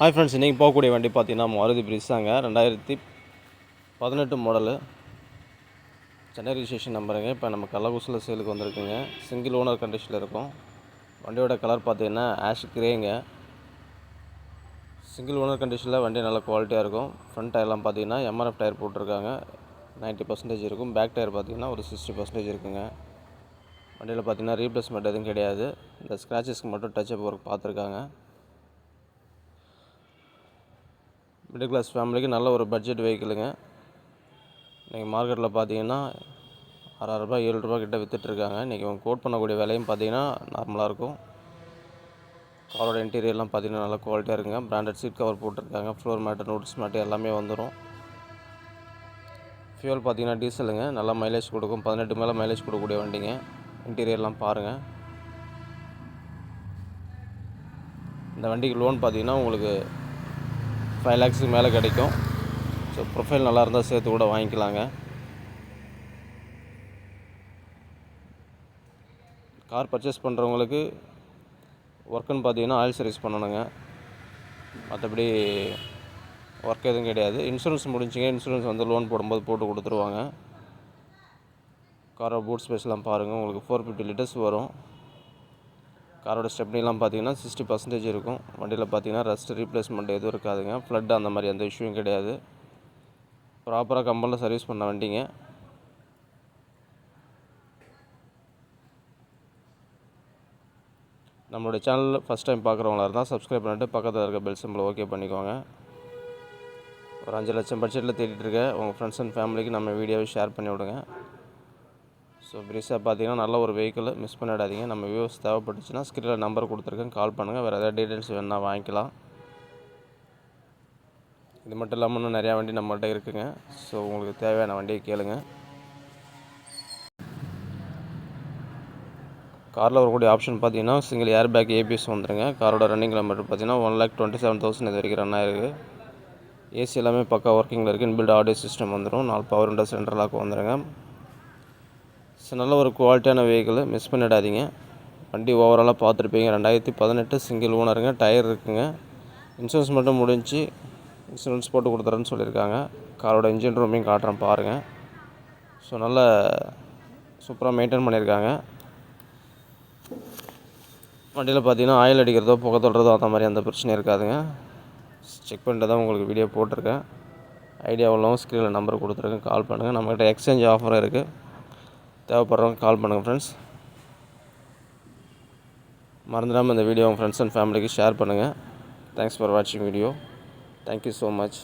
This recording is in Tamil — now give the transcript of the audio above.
ஹாய் ஃப்ரெண்ட்ஸ் இன்றைக்கி போகக்கூடிய வண்டி பார்த்தீங்கன்னா மாருதி பிரிஸாங்க ரெண்டாயிரத்தி பதினெட்டு மாடலு சென்னை ரிஜிஸ்ட்ரேஷன் நம்பருங்க இப்போ நம்ம கள்ளக்குறிச்சியில் சேலுக்கு வந்திருக்குங்க. சிங்கிள் ஓனர் கண்டிஷனில் இருக்கும். வண்டியோட கலர் பார்த்திங்கன்னா ஆஷ் கிரேங்க சிங்கிள் ஓனர் கண்டிஷனில் வண்டி நல்ல குவாலிட்டியாக இருக்கும். ஃப்ரண்ட் டயர்லாம் பார்த்தீங்கன்னா எம்ஆர்எஃப் டயர் போட்டிருக்காங்க. 90% பர்சன்டேஜ் இருக்கும். பேக் டயர் பார்த்தீங்கன்னா ஒரு சிக்ஸ்டி பர்சன்டேஜ் இருக்குங்க. வண்டியில் பார்த்தீங்கன்னா ரீப்ளேஸ்மெண்ட் எதுவும் கிடையாது. இந்த ஸ்க்ராச்சஸ்க்கு மட்டும் டச்சப் ஒர்க் பார்த்துருக்காங்க. மிடில் கிளாஸ் ஃபேமிலிக்கு நல்ல ஒரு பட்ஜெட் வெஹிக்கிளுங்க இன்றைக்கி மார்க்கெட்டில் பார்த்தீங்கன்னா ஆறாயிரம் ரூபாய் ஏழு ரூபா கிட்ட விற்றுட்ருக்காங்க இன்றைக்கி அவங்க கோட் பண்ணக்கூடிய விலையும் பார்த்தீங்கன்னா நார்மலாக இருக்கும். காரோட இன்டீரியர்லாம் பார்த்தீங்கன்னா நல்லா குவாலிட்டியாக இருக்குங்க. பிராண்டட் சீட் கவர் போட்டிருக்காங்க. ஃப்ளோர் மேட்டு நோட்ஸ் மேட்டு எல்லாமே வந்துடும் ஃபியூல் பார்த்தீங்கன்னா டீசலுங்க நல்லா மைலேஜ் கொடுக்கும். பதினெட்டு மேலே மைலேஜ் கொடுக்கக்கூடிய வண்டிங்க. இன்டீரியர்லாம் பாருங்கள் இந்த வண்டிக்கு லோன் பார்த்தீங்கன்னா உங்களுக்கு ஃபைவ் லேக்ஸுக்கு மேலே கிடைக்கும். ஸோ ப்ரொஃபைல் நல்லா இருந்தால் சேர்த்து கூட வாங்கிக்கலாங்க. கார் பர்ச்சேஸ் பண்ணுறவங்களுக்கு ஒர்க்குன்னு பார்த்தீங்கன்னா ஆயில் சர்வீஸ் பண்ணணுங்க. மற்றபடி ஒர்க் எதுவும் கிடையாது. இன்சூரன்ஸ் முடிஞ்சிங்க இன்சூரன்ஸ் வந்து லோன் போடும்போது போட்டு கொடுத்துருவாங்க. காரோட பூட் ஸ்பேஸ்லாம் பாருங்கள் உங்களுக்கு ஃபோர் ஃபிஃப்டி லிட்டர்ஸ் வரும். காரோட ஸ்டெப்னிலாம் பார்த்தீங்கன்னா சிக்ஸ்டி பர்சன்டேஜ் இருக்கும். வண்டியில் பார்த்தீங்கன்னா ரஸ்ட் ரீப்ளேஸ்மெண்ட் எதுவும் இருக்காதுங்க. ஃப்ளட் அந்த மாதிரி எந்த இஷ்யூவும் கிடையாது. ப்ராப்பராக கம்பெனியில் சர்வீஸ் பண்ண வண்டிங்க. நம்மளுடைய சேனலில் ஃபஸ்ட் டைம் பார்க்குறவங்களா இருந்தால் சப்ஸ்கிரைப் பண்ணிட்டு பக்கத்தில் இருக்க பெல் சிம்பிள் ஓகே பண்ணிக்கோங்க. ஒரு அஞ்சு லட்சம் பட்ஜெட்டில் தேடிட்டுருக்க உங்கள் ஃப்ரெண்ட்ஸ் அண்ட் ஃபேமிலிக்கு நம்ம வீடியோவை ஷேர் பண்ணி விடுங்க ஸோ பிரிஸாக பார்த்தீங்கன்னா நல்ல ஒரு வெஹிக்கிள் மிஸ் பண்ணிடாதீங்க. நம்ம வியூஸ் தேவைப்பட்டுச்சுன்னா ஸ்க்ரீனில் நம்பர் கொடுத்துருக்கேன். கால் பண்ணுங்கள் வேறு எதாவது டீட்டெயில்ஸ் வேணால் வாங்கிக்கலாம். இது மட்டும் இல்லாமல் இன்னும் நிறையா வண்டி நம்மகிட்ட இருக்குங்க. ஸோ உங்களுக்கு தேவையான வண்டியை கேளுங்க. காரில் வரக்கூடிய ஆப்ஷன் பார்த்தீங்கன்னா சிங்கிள் ஏர் பேக் ஏபிஎஸ் வந்துருங்க. காரோட ரன்னிங் கிலோமீட்டர் பார்த்தீங்கன்னா one lakh twenty seven thousand இது வரைக்கும் ரன் ஆயிருக்கு. ஏசி எல்லாமே பக்கா ஒர்க்கிங்கில் இருக்குது இன்பில்ட் ஆடியோ சிஸ்டம் வந்துடும் நாலு பவர் விண்டோ சென்ட்ரல் லாக் வந்துருங்க. ஸோ நல்ல ஒரு குவாலிட்டியான வெஹிக்கிள் மிஸ் பண்ணிடாதீங்க. வண்டி ஓவராலாக பார்த்துருப்பீங்க. ரெண்டாயிரத்தி பதினெட்டு சிங்கிள் ஓனருங்க டயர் இருக்குங்க. இன்சூரன்ஸ் மட்டும் முடிஞ்சு இன்சூரன்ஸ் போட்டு கொடுத்துறேன்னு சொல்லியிருக்காங்க. காரோட இன்ஜின் ரூமையும் காட்டுறேன் பாருங்கள் ஸோ நல்ல சூப்பராக மெயின்டைன் பண்ணியிருக்காங்க. வண்டியில் பார்த்தீங்கன்னா ஆயில் அடிக்கிறதோ புகை தொடுறதோ அந்த மாதிரி எந்த பிரச்சனையும் இருக்காதுங்க. செக் பண்ணிட்டு தான் உங்களுக்கு வீடியோ போட்டிருக்கேன். ஐடியா உள்ளவங்க ஸ்க்ரீனில் நம்பர் கொடுத்துருக்கேன் கால் பண்ணுங்கள் நம்மக்கிட்ட எக்ஸ்சேஞ்ச் ஆஃபரும் இருக்குது தேவைப்படுறவங்க கால் பண்ணுங்கள் ஃப்ரெண்ட்ஸ் மறந்துடாமல் இந்த வீடியோ உங்கள் ஃப்ரெண்ட்ஸ் அண்ட் ஃபேமிலிக்கு ஷேர் பண்ணுங்கள் தேங்க்ஸ் ஃபார் வாட்சிங் video thank you so much